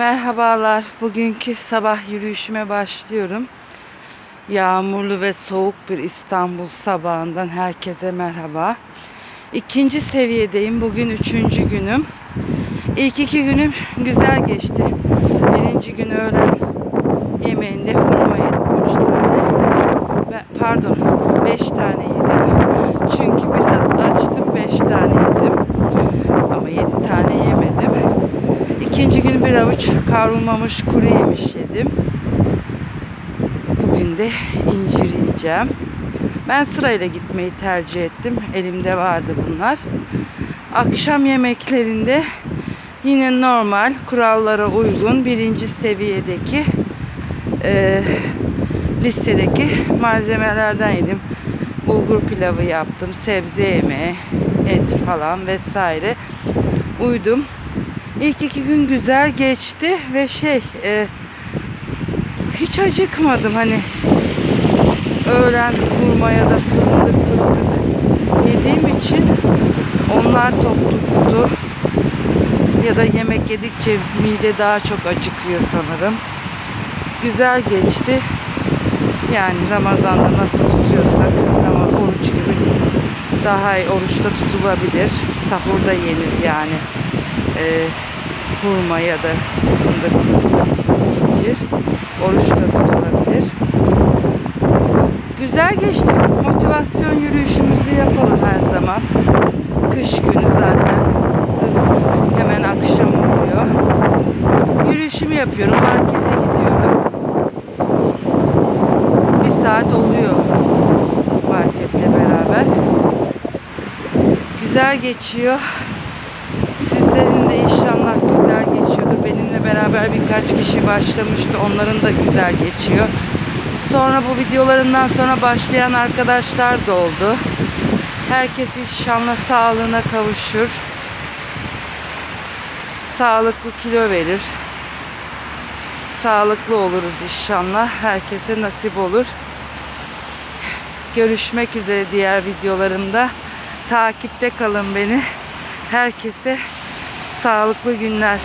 Merhabalar. Bugünkü sabah yürüyüşüme başlıyorum. Yağmurlu ve soğuk bir İstanbul sabahından herkese merhaba. İkinci seviyedeyim. Bugün üçüncü günüm. İlk iki günüm güzel geçti. Birinci gün öğlen yemeğinde hurma yedim. Üç tane. Pardon. Beş tane yedim. Çünkü biraz açtım. Beş tane yedim. Ama yedi tane yemedim. Bir avuç kavrulmamış kuru yemiş yedim. Bugün de incir yiyeceğim. Ben sırayla gitmeyi tercih ettim. Elimde vardı bunlar. Akşam yemeklerinde yine normal kurallara uygun birinci seviyedeki e, listedeki malzemelerden yedim. Bulgur pilavı yaptım, sebze yemeği, et falan vesaire. Uydum. İlk iki gün güzel geçti ve şey e, hiç acıkmadım hani öğlen hurma ya da fındık fıstık yediğim için onlar tok tuttu ya da yemek yedikçe mide daha çok acıkıyor sanırım. Güzel geçti. Yani Ramazan'da nasıl tutuyorsak ama oruç gibi daha iyi oruçta tutulabilir. Sahurda yenir yani. Ee, hurma ya da fındık, fıstık, incir oruçta tutulabilir. Güzel geçti. Motivasyon yürüyüşümüzü yapalım her zaman. Kış günü zaten. Hemen akşam oluyor. Yürüyüşümü yapıyorum. Markete gidiyorum. Bir saat oluyor marketle beraber. Güzel geçiyor. Sizlerin de inşallah güzel geçiyordur. Benimle beraber birkaç kişi başlamıştı. Onların da güzel geçiyor. Sonra bu videolarından sonra başlayan arkadaşlar da oldu. Herkes inşallah sağlığına kavuşur. Sağlıklı kilo verir. Sağlıklı oluruz inşallah. Herkese nasip olur. Görüşmek üzere diğer videolarımda. Takipte kalın beni. Herkese sağlıklı günler.